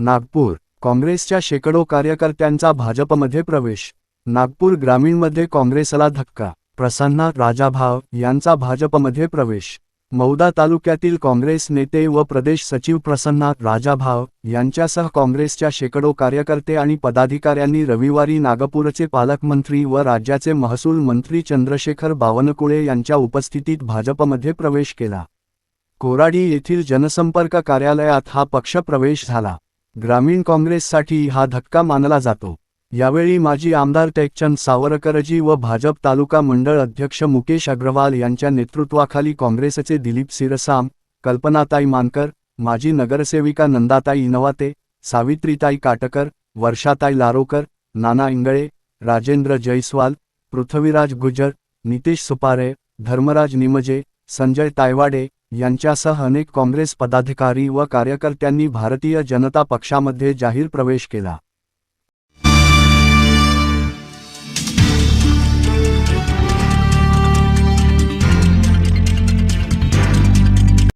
नागपूर काँग्रेसच्या शेकडो कार्यकर्त्यांचा भाजपमध्ये प्रवेश. नागपूर ग्रामीणमध्ये काँग्रेसला धक्का. प्रसन्ना राजाभाव यांचा भाजपमध्ये प्रवेश. मौदा तालुक्यातील काँग्रेस नेते व प्रदेश सचिव प्रसन्ना राजाभाव यांच्यासह काँग्रेसच्या शेकडो कार्यकर्ते आणि पदाधिकाऱ्यांनी रविवारी नागपूरचे पालकमंत्री व राज्याचे महसूल मंत्री चंद्रशेखर बावनकुळे यांच्या उपस्थितीत भाजपमध्ये प्रवेश केला. कोराडी येथील जनसंपर्क कार्यालयात हा पक्ष प्रवेश झाला. ग्रामीण काँग्रेससाठी हा धक्का मानला जातो. यावेळी माजी आमदार टेकचंद सावरकरजी व भाजप तालुका मंडळ अध्यक्ष मुकेश अग्रवाल यांच्या नेतृत्वाखाली काँग्रेसचे दिलीप सिरसाम कल्पनाताई मानकर माजी नगरसेविका नंदाताई इनवाते सावित्रीताई काटकर वर्षाताई लारोकर नाना इंगळे राजेंद्र जयस्वाल पृथ्वीराज गुजर नितेश सुपारे धर्मराज निमजे संजय तायवाडे यांच्यासह अनेक काँग्रेस पदाधिकारी व कार्यकर्त्यांनी भारतीय जनता पक्षामध्ये जाहीर प्रवेश केला.